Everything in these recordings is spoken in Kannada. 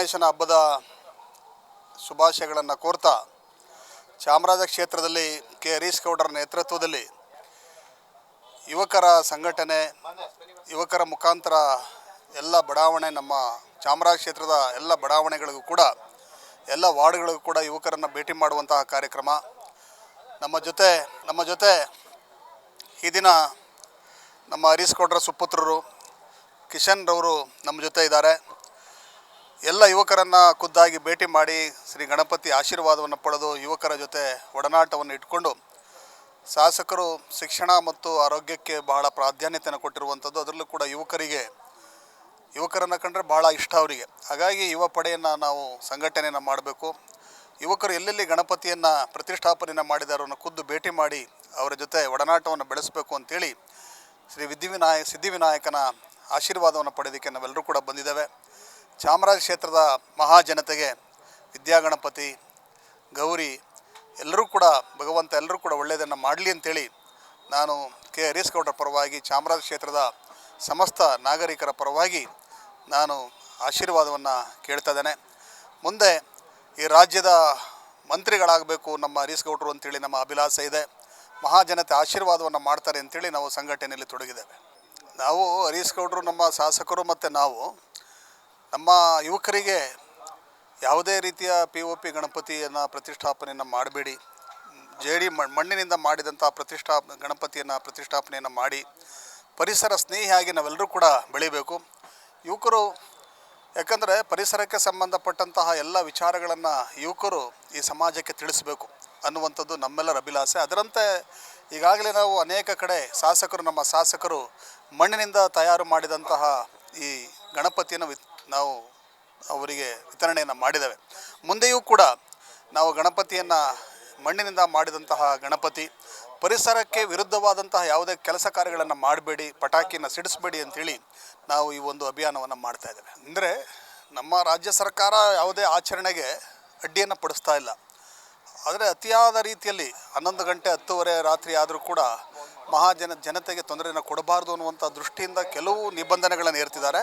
ಗಣೇಶನ ಹಬ್ಬದ ಶುಭಾಶಯಗಳನ್ನು ಕೋರ್ತಾ ಚಾಮರಾಜ ಕ್ಷೇತ್ರದಲ್ಲಿ ಕೆ. ಹರೀಶ್ ಗೌಡರ ನೇತೃತ್ವದಲ್ಲಿ ಯುವಕರ ಸಂಘಟನೆ, ಯುವಕರ ಮುಖಾಂತರ ಎಲ್ಲ ಬಡಾವಣೆ, ನಮ್ಮ ಚಾಮರಾಜ ಕ್ಷೇತ್ರದ ಎಲ್ಲ ಬಡಾವಣೆಗಳಿಗೂ ಕೂಡ, ಎಲ್ಲ ವಾರ್ಡ್ಗಳಿಗೂ ಕೂಡ ಯುವಕರನ್ನು ಭೇಟಿ ಮಾಡುವಂತಹ ಕಾರ್ಯಕ್ರಮ. ನಮ್ಮ ಜೊತೆ ನಮ್ಮ ಜೊತೆ ಈ ದಿನ ನಮ್ಮ ಹರೀಶ್ ಗೌಡರ ಸುಪುತ್ರರು ಕಿಶನ್ ರವರು ನಮ್ಮ ಜೊತೆ ಇದ್ದಾರೆ. ಎಲ್ಲ ಯುವಕರನ್ನು ಖುದ್ದಾಗಿ ಭೇಟಿ ಮಾಡಿ ಶ್ರೀ ಗಣಪತಿ ಆಶೀರ್ವಾದವನ್ನು ಪಡೆದು ಯುವಕರ ಜೊತೆ ಒಡನಾಟವನ್ನು ಇಟ್ಕೊಂಡು ಶಾಸಕರು ಶಿಕ್ಷಣ ಮತ್ತು ಆರೋಗ್ಯಕ್ಕೆ ಬಹಳ ಪ್ರಾಧಾನ್ಯತೆಯನ್ನು ಕೊಟ್ಟಿರುವಂಥದ್ದು. ಅದರಲ್ಲೂ ಕೂಡ ಯುವಕರಿಗೆ, ಯುವಕರನ್ನು ಕಂಡರೆ ಬಹಳ ಇಷ್ಟ ಅವರಿಗೆ. ಹಾಗಾಗಿ ಯುವ ಪಡೆಯನ್ನು ನಾವು ಸಂಘಟನೆಯನ್ನು ಮಾಡಬೇಕು. ಯುವಕರು ಎಲ್ಲೆಲ್ಲಿ ಗಣಪತಿಯನ್ನು ಪ್ರತಿಷ್ಠಾಪನೆಯನ್ನು ಮಾಡಿದಾರನ್ನು ಖುದ್ದು ಭೇಟಿ ಮಾಡಿ ಅವರ ಜೊತೆ ಒಡನಾಟವನ್ನು ಬೆಳೆಸಬೇಕು ಅಂತೇಳಿ ಶ್ರೀ ವಿದ್ಯುವಿನಾಯ ಸಿದ್ಧಿವಿನಾಯಕನ ಆಶೀರ್ವಾದವನ್ನು ಪಡೆಯೋದಕ್ಕೆ ನಾವೆಲ್ಲರೂ ಕೂಡ ಬಂದಿದ್ದೇವೆ. ಚಾಮರಾಜ ಕ್ಷೇತ್ರದ ಮಹಾಜನತೆಗೆ ವಿದ್ಯಾಗಣಪತಿ ಗೌರಿ, ಎಲ್ಲರೂ ಕೂಡ, ಭಗವಂತ ಎಲ್ಲರೂ ಕೂಡ ಒಳ್ಳೆಯದನ್ನು ಮಾಡಲಿ ಅಂತೇಳಿ ನಾನು ಕೆ. ಅರೀಸ್ ಗೌಡರ ಪರವಾಗಿ, ಚಾಮರಾಜ ಕ್ಷೇತ್ರದ ಸಮಸ್ತ ನಾಗರಿಕರ ಪರವಾಗಿ ನಾನು ಆಶೀರ್ವಾದವನ್ನು ಕೇಳ್ತಾ ಇದ್ದೇನೆ. ಮುಂದೆ ಈ ರಾಜ್ಯದ ಮಂತ್ರಿಗಳಾಗಬೇಕು ನಮ್ಮ ಹರೀಶ್ ಗೌಡರು ಅಂತೇಳಿ ನಮ್ಮ ಅಭಿಲಾಷೆ ಇದೆ. ಮಹಾಜನತೆ ಆಶೀರ್ವಾದವನ್ನು ಮಾಡ್ತಾರೆ ಅಂತೇಳಿ ನಾವು ಸಂಘಟನೆಯಲ್ಲಿ ತೊಡಗಿದ್ದೇವೆ. ನಾವು ಅರೀಸ್ ಗೌಡರು ನಮ್ಮ ಶಾಸಕರು ಮತ್ತು ನಾವು ನಮ್ಮ ಯುವಕರಿಗೆ ಯಾವುದೇ ರೀತಿಯ ಪಿ ಒ ಪಿ ಗಣಪತಿಯನ್ನು ಪ್ರತಿಷ್ಠಾಪನೆಯನ್ನು ಮಾಡಬೇಡಿ. ಜೇಡಿ ಮಣ್ಣಿನಿಂದ ಮಾಡಿದಂಥ ಪ್ರತಿಷ್ಠಾ, ಗಣಪತಿಯನ್ನು ಪ್ರತಿಷ್ಠಾಪನೆಯನ್ನು ಮಾಡಿ ಪರಿಸರ ಸ್ನೇಹಿಯಾಗಿ ನಾವೆಲ್ಲರೂ ಕೂಡ ಬೆಳಿಬೇಕು. ಯುವಕರು, ಯಾಕಂದರೆ ಪರಿಸರಕ್ಕೆ ಸಂಬಂಧಪಟ್ಟಂತಹ ಎಲ್ಲ ವಿಚಾರಗಳನ್ನು ಯುವಕರು ಈ ಸಮಾಜಕ್ಕೆ ತಿಳಿಸಬೇಕು ಅನ್ನುವಂಥದ್ದು ನಮ್ಮೆಲ್ಲರ ಅಭಿಲಾಷೆ. ಅದರಂತೆ ಈಗಾಗಲೇ ನಾವು ಅನೇಕ ಕಡೆ ಶಾಸಕರು, ನಮ್ಮ ಶಾಸಕರು ಮಣ್ಣಿನಿಂದ ತಯಾರು ಮಾಡಿದಂತಹ ಈ ಗಣಪತಿಯನ್ನು ನಾವು ಅವರಿಗೆ ವಿತರಣೆಯನ್ನು ಮಾಡಿದ್ದೇವೆ. ಮುಂದೆಯೂ ಕೂಡ ನಾವು ಗಣಪತಿಯನ್ನು ಮಣ್ಣಿನಿಂದ ಮಾಡಿದಂತಹ ಗಣಪತಿ, ಪರಿಸರಕ್ಕೆ ವಿರುದ್ಧವಾದಂತಹ ಯಾವುದೇ ಕೆಲಸ ಕಾರ್ಯಗಳನ್ನು ಮಾಡಬೇಡಿ, ಪಟಾಕಿಯನ್ನು ಸಿಡಿಸಬೇಡಿ ಅಂತೇಳಿ ನಾವು ಈ ಒಂದು ಅಭಿಯಾನವನ್ನು ಮಾಡ್ತಾ ಇದ್ದೇವೆ. ಅಂದರೆ ನಮ್ಮ ರಾಜ್ಯ ಸರ್ಕಾರ ಯಾವುದೇ ಆಚರಣೆಗೆ ಅಡ್ಡಿಯನ್ನು ಪಡಿಸ್ತಾ ಇಲ್ಲ. ಆದರೆ ಅತಿಯಾದ ರೀತಿಯಲ್ಲಿ ಹನ್ನೊಂದು ಗಂಟೆ ಹತ್ತುವರೆ ರಾತ್ರಿ ಆದರೂ ಕೂಡ ಮಹಾಜನ ಜನತೆಗೆ ತೊಂದರೆಯನ್ನು ಕೊಡಬಾರ್ದು ಅನ್ನುವಂಥ ದೃಷ್ಟಿಯಿಂದ ಕೆಲವು ನಿಬಂಧನೆಗಳನ್ನು ಏರ್ತಿದ್ದಾರೆ.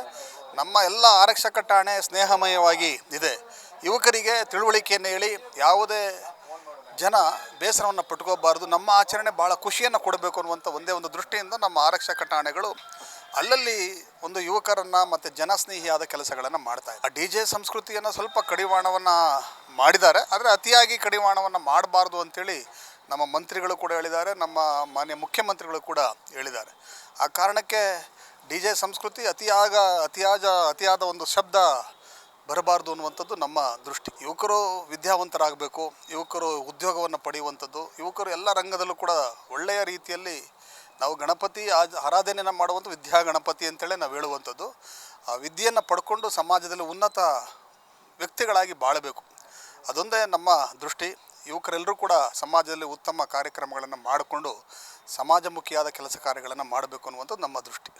ನಮ್ಮ ಎಲ್ಲ ಆರಕ್ಷಕ ಠಾಣೆ ಸ್ನೇಹಮಯವಾಗಿ ಇದೆ. ಯುವಕರಿಗೆ ತಿಳುವಳಿಕೆಯನ್ನು ಹೇಳಿ, ಯಾವುದೇ ಜನ ಬೇಸರವನ್ನು ಪಟ್ಕೋಬಾರ್ದು. ನಮ್ಮ ಆಚರಣೆ ಭಾಳ ಖುಷಿಯನ್ನು ಕೊಡಬೇಕು ಅನ್ನುವಂಥ ಒಂದೇ ಒಂದು ದೃಷ್ಟಿಯಿಂದ ನಮ್ಮ ಆರಕ್ಷಕ ಠಾಣೆಗಳು ಅಲ್ಲಲ್ಲಿ ಒಂದು ಯುವಕರನ್ನು ಮತ್ತು ಜನಸ್ನೇಹಿಯಾದ ಕೆಲಸಗಳನ್ನು ಮಾಡ್ತಾ ಆ ಡಿ ಜೆ ಸಂಸ್ಕೃತಿಯನ್ನು ಸ್ವಲ್ಪ ಕಡಿವಾಣವನ್ನು ಮಾಡಿದ್ದಾರೆ. ಆದರೆ ಅತಿಯಾಗಿ ಕಡಿವಾಣವನ್ನು ಮಾಡಬಾರ್ದು ಅಂತೇಳಿ ನಮ್ಮ ಮಂತ್ರಿಗಳು ಕೂಡ ಹೇಳಿದ್ದಾರೆ, ನಮ್ಮ ಮಾನ್ಯ ಮುಖ್ಯಮಂತ್ರಿಗಳು ಕೂಡ ಹೇಳಿದ್ದಾರೆ. ಆ ಕಾರಣಕ್ಕೆ ಡಿ ಜೆ ಸಂಸ್ಕೃತಿ ಅತಿಯಾಗ ಅತಿಯಾದ ಅತಿಯಾದ ಒಂದು ಶಬ್ದ ಬರಬಾರ್ದು ಅನ್ನುವಂಥದ್ದು ನಮ್ಮ ದೃಷ್ಟಿ. ಯುವಕರು ವಿದ್ಯಾವಂತರಾಗಬೇಕು, ಯುವಕರು ಉದ್ಯೋಗವನ್ನು ಪಡೆಯುವಂಥದ್ದು, ಯುವಕರು ಎಲ್ಲ ರಂಗದಲ್ಲೂ ಕೂಡ ಒಳ್ಳೆಯ ರೀತಿಯಲ್ಲಿ ನಾವು ಗಣಪತಿ ಆಜ್, ಆರಾಧನೆಯನ್ನು ಮಾಡುವಂಥ ವಿದ್ಯಾ ಗಣಪತಿ ಅಂತೇಳಿ ನಾವು ಹೇಳುವಂಥದ್ದು. ಆ ವಿದ್ಯೆಯನ್ನು ಪಡ್ಕೊಂಡು ಸಮಾಜದಲ್ಲಿ ಉನ್ನತ ವ್ಯಕ್ತಿಗಳಾಗಿ ಬಾಳಬೇಕು. ಅದೊಂದೇ ನಮ್ಮ ದೃಷ್ಟಿ. ಯುವಕರೆಲ್ಲರೂ ಕೂಡ ಸಮಾಜದಲ್ಲಿ ಉತ್ತಮ ಕಾರ್ಯಕ್ರಮಗಳನ್ನು ಮಾಡಿಕೊಂಡು ಸಮಾಜಮುಖಿಯಾದ ಕೆಲಸ ಕಾರ್ಯಗಳನ್ನು ಮಾಡಬೇಕು ಅನ್ನುವಂಥದ್ದು ನಮ್ಮ ದೃಷ್ಟಿ.